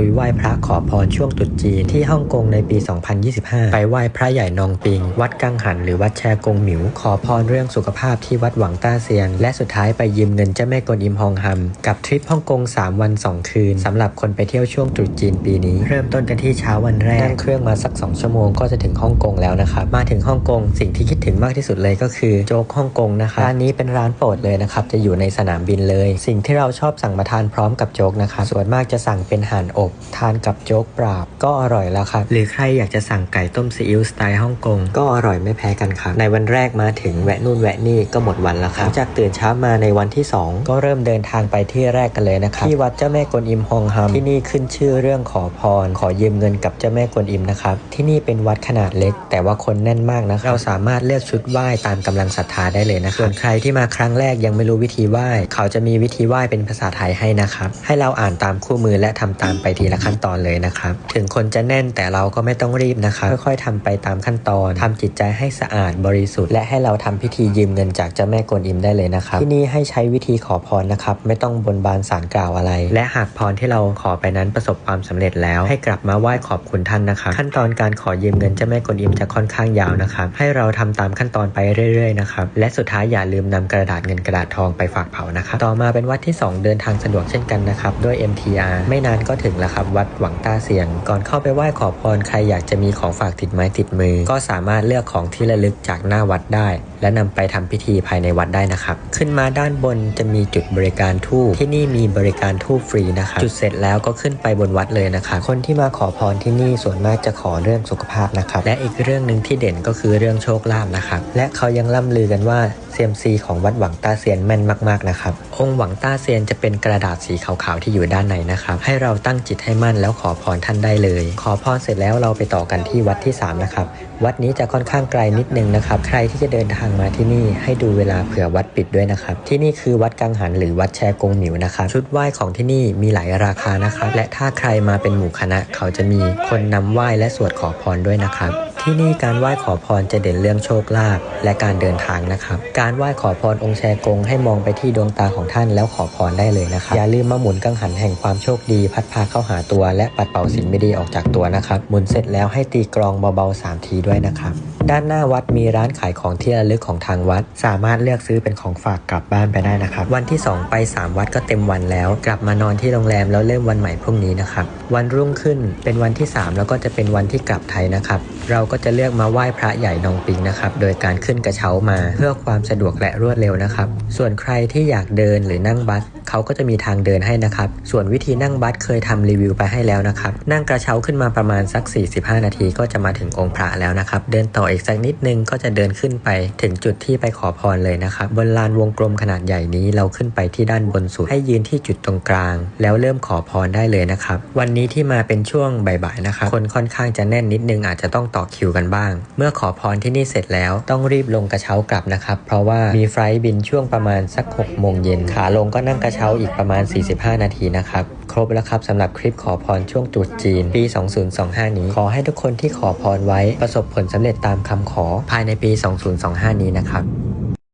ลุยไหว้พระขอพรช่วงตรุษจีนที่ฮ่องกงในปี 2025 ไปไหว้พระใหญ่นองปิง วัดกังหันหรือวัดแชกงหมิว ขอพรเรื่องสุขภาพที่วัดหวังต้าเซียนและสุดท้ายไปยืมเงินเจ้าแม่กวนอิมฮองฮัม กับทริปฮ่องกง 3 วัน 2 คืนสำหรับคนไปเที่ยวช่วงตรุษจีนปีนี้ เริ่มต้นกันที่เช้าวันแรกนั่งเครื่องมาสัก 2 ชั่วโมงก็จะถึงฮ่องกงแล้วนะครับมาถึงฮ่องกงสิ่งที่คิดถึงมากที่สุดเลยก็คือโจ๊กฮ่องกงนะคะร้านนี้เป็นร้านโปรดเลยนะครับจะอยู่ในสนามบินเลย สิ่งที่เราชอบสั่งมาทานพร้อมกับโจ๊กนะคะส่วนมากจะสั่งเป็นห่านอบทานกับโจ๊กปล่าก็อร่อยแล้วครับ หรือใครอยากจะสั่งไก่ต้มซีอิ๊วสไตล์ฮ่องกง ก็อร่อยไม่แพ้กันครับ ในวันแรกมาถึงแวะนู่นแวะนี่ก็หมดวันแล้วครับ จากตื่นเช้ามาในวันที่ 2 ก็เริ่มเดินทางไปที่แรกกันเลยนะครับ ที่วัดเจ้าแม่กวนอิมฮองฮัมที่นี่ขึ้นชื่อเรื่องขอพร ขอยืมเงินกับเจ้าแม่กวนอิมนะครับ ที่นี่เป็นวัดขนาดเล็ก แต่ว่าคนแน่นมากนะเราสามารถเลือกชุดไหว้ตามกำลังศรัทธาได้เลยนะครับส่วนใครที่มาครั้งแรกยังไม่รู้วิธีไหว้ เขาจะมีวิธีไหว้เป็นภาษาไทยให้นะครับ ให้เราอ่านตามคู่มือและทำตามไปทีละขั้นตอนเลยนะครับ ถึงคนจะแน่นแต่เราก็ไม่ต้องรีบนะครับค่อยๆทำไปตามขั้นตอนทำจิตใจให้สะอาดบริสุทธิ์ และให้เราทำพิธียืมเงินจากเจ้าแม่กวนอิมได้เลยนะครับ ที่นี่ให้ใช้วิธีขอพรนะครับ ไม่ต้องบนบานสารกล่าวอะไร และหากพรที่เราขอไปนั้นประสบความสำเร็จแล้ว ให้กลับมาไหว้ขอบคุณท่านนะครับขั้นตอนการขอยืมเงินเจ้าแม่กวนอิมจะค่อนข้างยาวนะครับ ให้เราทำตามขั้นตอนไปเรื่อยๆนะครับและสุดท้ายอย่าลืมนำกระดาษเงินกระดาษทองไปฝากเผานะครับต่อมาเป็นวัดที่ 2 เดินทางสะดวกเช่นกันนะครับด้วย MTR ไม่นานก็ถึงแล้วครับ วัดหวังต้าเสียง ก่อนเข้าไปไหว้ขอพรใครอยากจะมีของฝากติดไม้ติดมือ ก็สามารถเลือกของที่ระลึกจากหน้าวัดได้ และนำไปทำพิธีภายในวัดได้นะครับ ขึ้นมาด้านบนจะมีจุดบริการทูบที่นี่มีบริการทูบฟรีนะครับจุดเสร็จแล้วก็ขึ้นไปบนวัดเลยนะครับคนที่มาขอพรที่นี่ส่วนมากจะขอเรื่องสุขภาพนะครับและอีกเรื่องหนึ่งที่เด่นก็คือเรื่องโชคลาภนะครับและเขายังล่ำลือกันว่าเซียมซีของวัดหวังต้าเซียนแม่นมากๆนะครับองค์หวังต้าเซียนจะเป็นกระดาษสีขาวๆที่อยู่ด้านในนะครับให้เราตั้งจิตให้มั่นแล้วขอพรท่านได้เลย ขอพรเสร็จแล้วเราไปต่อกันที่วัดที่ 3 นะครับ วัดนี้จะค่อนข้างไกลนิดนึงนะครับ ใครที่จะเดินทางมาที่นี่ให้ดูเวลาเผื่อวัดปิดด้วยนะครับ ที่นี่คือวัดกังหันหรือวัดแชกงหมิวนะครับ ชุดไหว้ของที่นี่มีหลายราคานะครับ และถ้าใครมาเป็นหมู่คณะเขาจะมีคนนำไหว้และสวดขอพรด้วยนะครับ ที่นี่การไหว้ขอพรจะเด่นเรื่องโชคลาภและการเดินทางนะครับ การไหว้ขอพรองค์แชกงให้มองไปที่ดวงตาของท่านแล้วขอพรได้เลยนะครับ อย่าลืมมาหมุนกังหันแห่งความโชคดี พัดพาเข้าหาตัวและปัดเป่าสิ่งไม่ดีออกจากตัวนะครับ หมุนเสร็จแล้วให้ตีกรองเบาๆ3ทีด้วยนะครับด้านหน้าวัดมีร้านขายของที่ระลึกของทางวัด สามารถเลือกซื้อเป็นของฝากกลับบ้านไปได้นะครับ วันที่ 2 ไป 3 วัดก็เต็มวันแล้ว กลับมานอนที่โรงแรมแล้วเริ่มวันใหม่พรุ่งนี้นะครับ วันรุ่งขึ้นเป็นวันที่ 3 แล้วก็จะเป็นวันที่กลับไทยนะครับ เราก็จะเลือกมาไหว้พระใหญ่นองปิงนะครับ โดยการขึ้นกระเช้ามา เพื่อความสะดวกและรวดเร็วนะครับ ส่วนใครที่อยากเดินหรือนั่งบัส เขาก็จะมีทางเดินให้นะครับ ส่วนวิธีนั่งบัสเคยทำรีวิวไปให้แล้วนะครับ นั่งกระเช้าขึ้นมาประมาณสัก 45 นาทีก็จะมาถึงองค์พระแล้วนะครับ เดินต่ออีกสักนิดนึงก็จะเดินขึ้นไปถึงจุดที่ไปขอพรเลยนะครับ บนลานวงกลมขนาดใหญ่นี้เราขึ้นไปที่ด้านบนสุด ให้ยืนที่จุดตรงกลาง แล้วเริ่มขอพรได้เลยนะครับ วันนี้ที่มาเป็นช่วงบ่ายๆนะครับ คนค่อนข้างจะแน่นนิดนึงอาจจะต้องต่อคิวกันบ้าง เมื่อขอพรที่นี่เสร็จแล้วต้องรีบลงกระเช้ากลับนะครับ เพราะว่ามีไฟล์บินช่วงประมาณสัก6โมงเย็นขาลงก็นั่งกระเช้าอีกประมาณ 45 นาทีนะครับ ครบแล้วครับสำหรับคลิปขอพรช่วงจุดจีน ปี 2025 นี้ ขอให้ทุกคนที่ขอพรไว้ประสบผลสำเร็จตามคำขอภายในปี 2025 นี้นะครับ